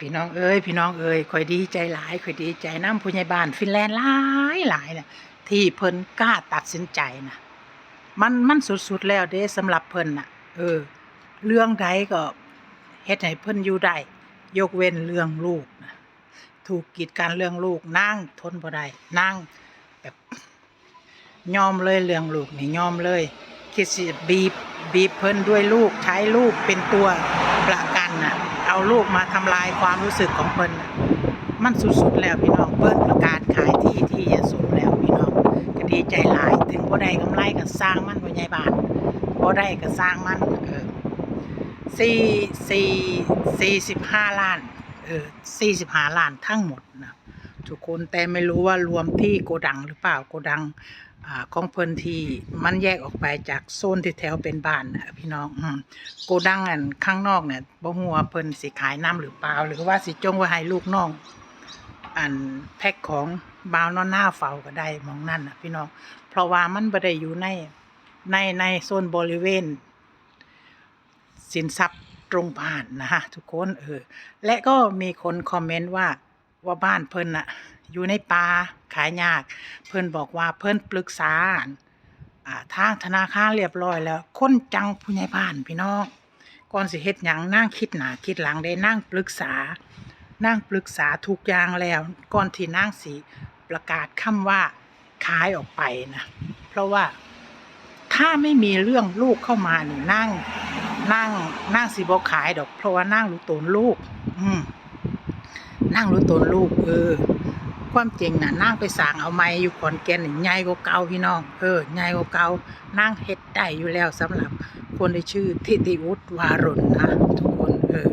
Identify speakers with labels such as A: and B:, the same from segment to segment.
A: พี่น้องเอ้ยพี่น้องเอ้ยข่อยดีใจหลายข่อยดีใจน้ำผู้ใหญ่บ้านฟินแลนด์หลายหลายน่ะที่เพิ่นกล้าตัดสินใจนะมันมันสุดๆแล้วเด้สำหรับเพิ่นน่ะ เออ เรื่องใดก็เฮ็ดให้เพิ่นอยู่ได้ยกเว้นเรื่องลูกนะถูกกีดกันเรื่องลูกนั่งทนบ่ได้นั่งแบบยอมเลยเรื่องลูกนี่ยอมเลยคิดสิบีบบีบเพิ่นด้วยลูกใช้ลูกเป็นตัวประ เอาลูกมาทำลายความรู้สึกของเพิ่นมันสุดๆแล้วพี่น้องเพิ่นประกาศขายที่ที่ยะสูงแล้วพี่น้องก็ดีใจหลายถึงบ่ได้กำไรก็สร้างมันบ่ใหญ่บาทบ่ได้ก็สร้างมันเออสี่สี่สี่สิบห้าล้านเออสี่สิบห้าล้านทั้งหมดนะ ทุกคนแต่ไม่รู้ว่ารวมที่โกดังหรือเปล่าโกดังอของเพิ่นที่มันแยกออกไปจากโซนที่แถวเป็นบ้านนะพี่น้องโกดังอันข้างนอกเนี่ยบ่ฮู้ว่าเพิ่นสิขายน้ำหรือเปล่า หรือว่าสิจงไว้ให้ลูกน้องอันแพ็คของบาวนอนหน้าเฝ้าก็ได้มองนั่นนะพี่น้อง เพราะว่ามันบ่ได้อยู่ในในในโซนบริเวณ สินทรัพย์ตรงบ้านนะฮะทุกคนเออและก็มีคนคอมเมนต์ว่า ว่าบ้านเพิ่นน่ะ อยู่ในป่าขายยาก เพิ่นบอกว่าเพิ่นปรึกษาอ่าทางธนาคารเรียบร้อยแล้ว คนจังผู้ใหญ่บ้านพี่น้องก่อนสิเฮ็ดหยังนั่งคิดหนาคิดหลังได้นั่งปรึกษา นั่งปรึกษาทุกอย่างแล้ว ก่อนที่นั่งสิประกาศคำว่าขายออกไปนะ เพราะว่าถ้าไม่มีเรื่องลูกเข้ามานี่นั่ง นั่งนั่งสิบ่ขายดอก เพราะว่านั่งรู้ตนลูก อืม นั่งรู้ตนลูกเออ ความจริงน่ะนั่งไปสั่งเอาไม้อยู่ขอนแก่นใหญ่กว่าเก่าพี่น้อง เออใหญ่กว่าเก่านั่งเฮ็ดได้อยู่แล้วสำหรับคนที่ชื่อทิติวุฒิวารุณนะทุกคนเออ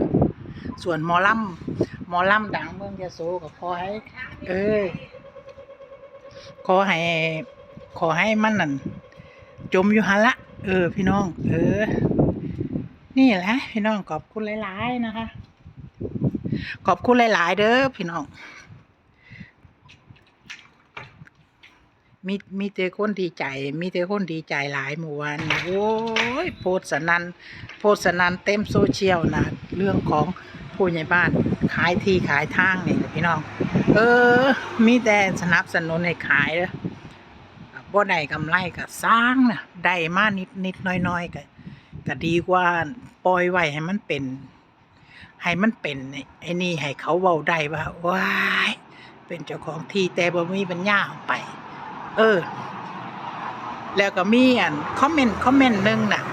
A: ส่วนหมอลำหมอลำดังเมืองยะโสก็ขอให้ เออขอให้ ขอให้มันนั่นจมอยู่หันละ เออ พี่น้อง เออ นี่แหละ พี่น้องขอบคุณหลาย ๆ นะคะ ขอบคุณหลาย ๆ เด้อพี่น้อง มีมีแต่คนดีใจ มีแต่คนดีใจหลายเมื่วานโอ้ยโพสสนันโพสสนันเต็มโซเชียลนะเรื่องของผู้ใหญ่บ้านขายที่ขายทางนี่พี่น้อง เออ มีแต่สนับสนุนให้ขายเด้อบ่ได้กำไรก็สร้างนะได้มานิดนิดน้อยน้อยๆก็ก็ดีกว่าปล่อยไว้ให้มันเป็น ให้มันเป็นไอ้นี่ให้เขาเว้าได้ว่าว้ายเป็นเจ้าของที่แต่บ่มีปัญญาเอาไป เออ แล้วก็มีอันคอมเมนต์คอมเมนต์นึงน่ะ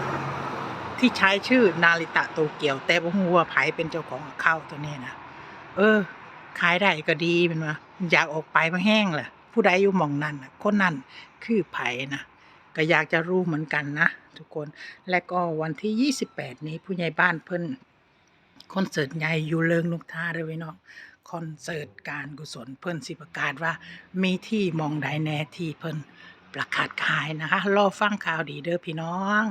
A: ที่ใช้ชื่อนาริตะโตเกียว แต่บ่ฮู้ว่าไผเป็นเจ้าของเข้าตัวนี้นะเออ ขายได้ก็ดีเป็นว่าอยากออกไปมาแห้งแหละผู้ใดอยู่หม่องนั้นน่ะคนนั้นคือไผนะก็อยากจะรู้เหมือนกันนะทุกคน และก็วันที่ 28 นี้ผู้ใหญ่บ้านเพิ่น คอนเสิร์ตใหญ่อยู่เลิงลูกท่าเด้อไว้เนาะคอนเสิร์ตการกุศลเพิ่นสิประกาศว่า มีที่มองใดแน่ที่เพิ่นประกาศขายนะคะ รอฟังข่าวดีเด้อพี่น้อง